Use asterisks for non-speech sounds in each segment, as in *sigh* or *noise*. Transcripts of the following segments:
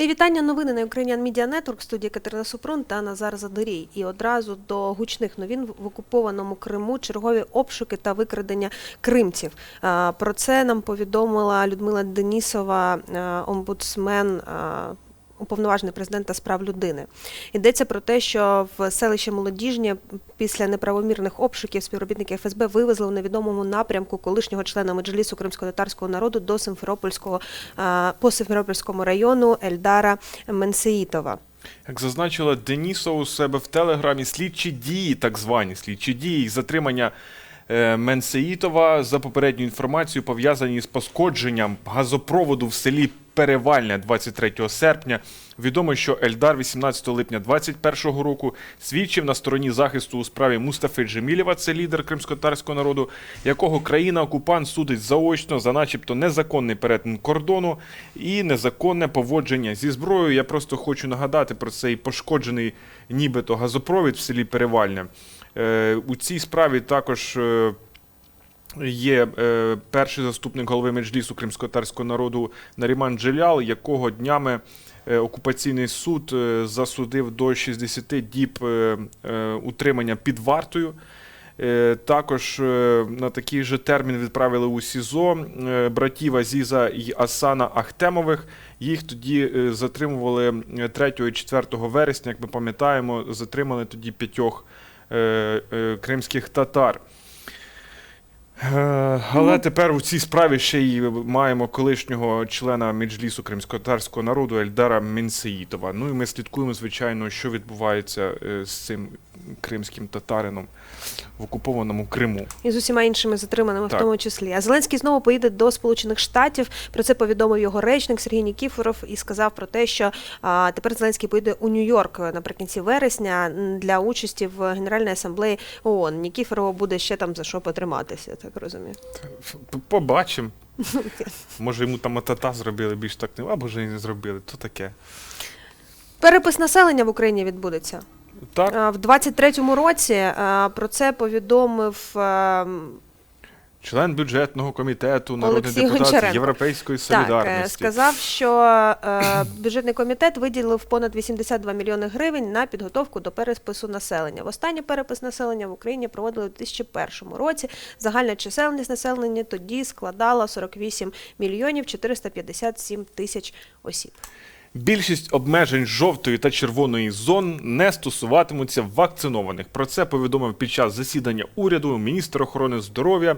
І вітання новини на Ukrainian Media Network, студія Катерина Супрун та Назар Задорій. І одразу до гучних новин в окупованому Криму чергові обшуки та викрадення кримців. Про це нам повідомила Людмила Денісова, омбудсмен. Уповноважений президента з прав людини йдеться про те, що в селище Молодіжнє після неправомірних обшуків співробітники ФСБ вивезли у невідомому напрямку колишнього члена меджлісу кримсько-татарського народу до Симферопольського по Симферопольському району Ельдара Менсеїтова. Як зазначила Денісова у себе в телеграмі, слідчі дії, так звані слідчі дії, затримання е, Менсеїтова за попередню інформацію пов'язані з пошкодженням газопроводу в селі Перевальне 23 серпня. Відомо, що Ельдар 18 липня 2021 року свідчив на стороні захисту у справі Мустафи Джемілєва, це лідер кримськотарського народу, якого країна-окупант судить заочно за начебто незаконний перетин кордону і незаконне поводження зі зброєю. Я просто хочу нагадати про цей пошкоджений нібито газопровід в селі Перевальне. Е, У цій справі також. е, Є е, перший заступник голови Меджлісу кримськотарського народу Наріман Джелял, якого днями окупаційний суд засудив до 60 діб утримання під вартою. Також на такий же термін відправили у СІЗО братів Азіза і Асана Ахтемових. Їх тоді затримували е, 3 і 4 вересня, як ми пам'ятаємо, затримали тоді п'ятьох кримських татар. Е, Але тепер у цій справі ще й маємо колишнього члена Меджлісу кримськотарського народу Ельдара Мінсеїтова. Ну і ми слідкуємо, звичайно, що відбувається е, з цим кримським татарином в окупованому Криму. І з усіма іншими затриманими Так. в тому числі. А Зеленський знову поїде до Сполучених Штатів. Про це повідомив його речник Сергій Нікіфоров і сказав про те, що а, тепер Зеленський поїде у Нью-Йорк наприкінці вересня для участі в Генеральній асамблеї ООН. Нікіфорову буде ще там за що потриматися, так розумію. Побачимо. *laughs* Може йому там атата зробили більш так не, або вже і не зробили. То таке. Перепис населення в Україні відбудеться. Так, В 23-му році про це повідомив член бюджетного комітету, народний Олексій депутат Гончаренко. Європейської Так, е, солідарності. сказав, що е, бюджетний комітет виділив понад 82 мільйони гривень на підготовку до перепису населення. Востаннє перепис населення в Україні проводили у 2001 році. Загальна чисельність населення тоді складала 48 мільйонів 457 тисяч осіб. Більшість обмежень жовтої та червоної зон не стосуватимуться вакцинованих. Про це повідомив під час засідання уряду міністр охорони здоров'я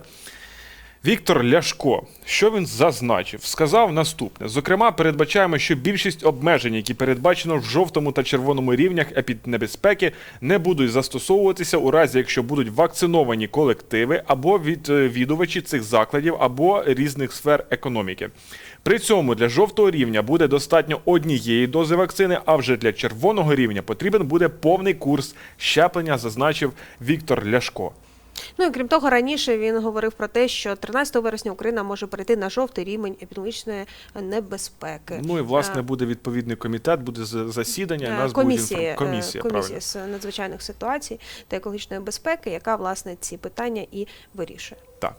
Віктор Ляшко. Що він зазначив? Сказав наступне: зокрема, передбачаємо, що більшість обмежень, які передбачено в жовтому та червоному рівнях епіднебезпеки, не будуть застосовуватися у разі, якщо будуть вакциновані колективи або відвідувачі цих закладів або різних сфер економіки. При цьому для жовтого рівня буде достатньо однієї дози вакцини, а вже для червоного рівня потрібен буде повний курс щеплення, зазначив Віктор Ляшко. Ну і крім того, раніше він говорив про те, що 13 вересня Україна може перейти на жовтий рівень епідемічної небезпеки. Ну і власне Е, буде відповідний комітет, буде засідання. Е, Нас комісії, буде е, інформ... комісія, комісії з надзвичайних ситуацій та екологічної безпеки, яка власне ці питання і вирішує. Так.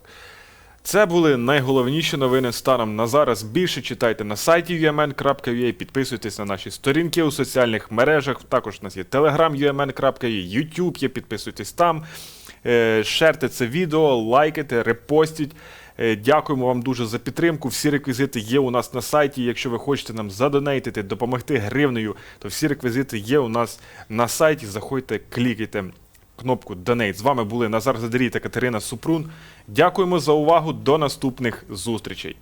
Це були найголовніші новини станом на зараз. Більше читайте на сайті umn.ua, підписуйтесь на наші сторінки у соціальних мережах. Також у нас є telegram umn.ua, YouTube є, підписуйтесь там. Е, Шерте це відео, лайкайте, репостіть. Е, Дякуємо вам дуже за підтримку. Всі реквізити є у нас на сайті. Якщо ви хочете нам задонейтити, допомогти гривнею, то всі реквізити є у нас на сайті. Заходьте, клікайте кнопку Donate. З вами були Назар Задарій та Катерина Супрун. Дякуємо за увагу. До наступних зустрічей.